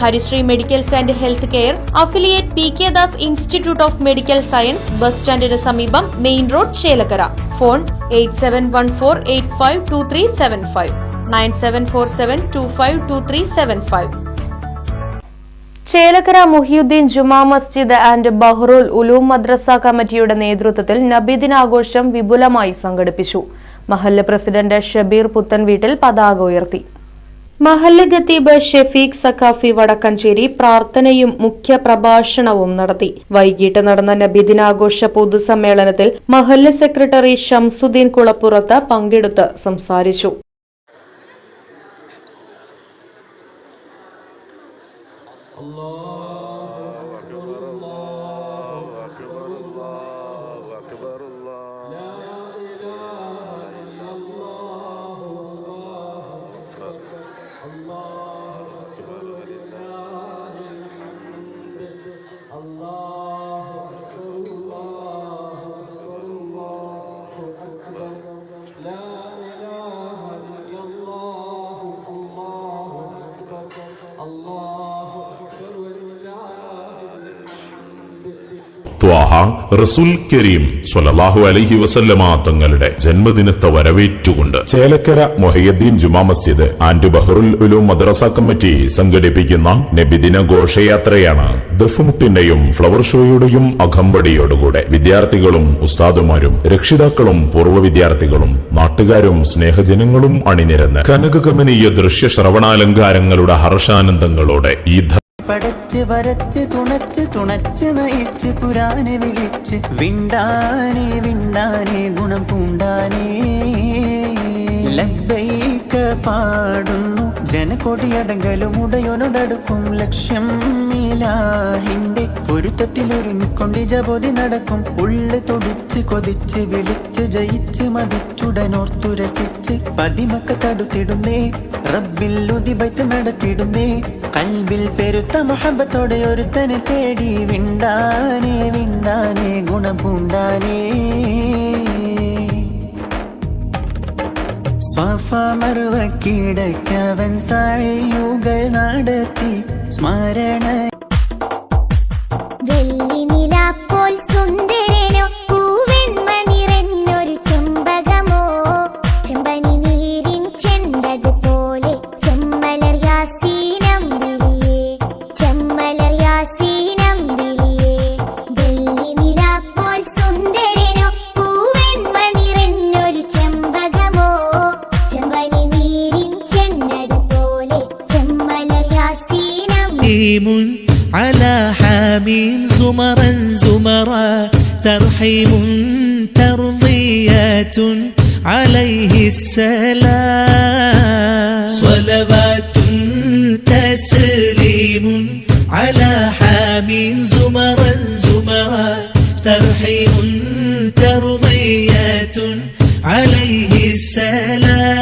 Harisree medicals and health care affiliate P K Das institute of medical science bus സ്റ്റാൻഡിന് സമീപം main road Chelakkara. Phone eight seven one four eight five two three seven five. Nine seven four seven two five two three seven five. Chelakkara Muhiyuddin Juma Masjid and Bahrul Uloom Madrasa കമ്മിറ്റിയുടെ നേതൃത്വത്തിൽ നബിദിനാഘോഷം വിപുലമായി സംഘടിപ്പിച്ചു. മഹല്ല് president Shabeer പുത്തൻവീട്ടിൽ പതാക ഉയർത്തി. മഹല്ല് ഖത്തീബ് ഷെഫീഖ് സഖാഫി വടക്കഞ്ചേരി പ്രാർത്ഥനയും മുഖ്യ പ്രഭാഷണവും നടത്തി. വൈകിട്ട് നടന്ന നബിദിനാഘോഷ പൊതുസമ്മേളനത്തിൽ മഹല്ല സെക്രട്ടറി ഷംസുദ്ദീൻ കുളപ്പുറത്ത് പങ്കെടുത്ത് സംസാരിച്ചു. Allah الله റസുൽ കരീം സ്വലല്ലാഹു അലൈഹി വസല്ലമ തങ്ങളുടെ ജന്മദിനത്തെ വരവേറ്റുകൊണ്ട് ചേലക്കര മൊഹയ്യദ്ദീൻ ജുമാ മസ്ജിദ് ആൻഡ് ബഹറുൽ ഉലൂം മദ്രസ കമ്മിറ്റി സംഘടിപ്പിക്കുന്ന നബിദിന ഘോഷയാത്രയാണ് ദഫുമുട്ടിന്റെയും ഫ്ലവർ ഷോയുടെയും അകമ്പടിയോടുകൂടെ വിദ്യാർത്ഥികളും ഉസ്താദുമാരും രക്ഷിതാക്കളും പൂർവ വിദ്യാർത്ഥികളും നാട്ടുകാരും സ്നേഹജനങ്ങളും അണിനിരന്ന് കനകകമനീയ ദൃശ്യ ശ്രവണാലങ്കാരങ്ങളുടെ ഹർഷാനന്ദങ്ങളോടെ ഈ പടച്ച് വരച്ച് തുണച്ച് തുണച്ച് നയിച്ച് പുരാനെ വിളിച്ച്. വിണ്ടാനേ വിണ്ടാനേ ഗുണം പൂണ്ടാനേ. ലബ്ബൈക പാടുന്നു. ജനകൊടിയടങ്കലും ഉടയോനോടടുക്കും. ലക്ഷ്യം മീലാഹിന്റെ പൊരുത്തത്തിലൊരുങ്ങിക്കൊണ്ട് ജപോതി നടക്കും. ഉള്ളു തൊടിച്ച് കൊതിച്ച് വിളിച്ച് ജയിച്ച് മതിച്ചുടനോർത്തു രസിച്ച് പതിമക്ക തടുത്തിടുന്നേ. റബ്ബിൽ ഉതിബത്ത് നടത്തിടുന്നേ. കൽബിൽ പെരുത്ത മഹബത്തോടെ ഒരുത്തനെ തേടി വിണ്ടാനേ വിണ്ടാനേ ഗുണം മറുവ സാഴിയുകൾ നടത്തി സ്മരണ ترحيب على حميم زمرا زمرا ترحيم ترضيات عليه السلام. صلوات تسليم على حميم زمرا زمرا ترحيم ترضيات عليه السلام.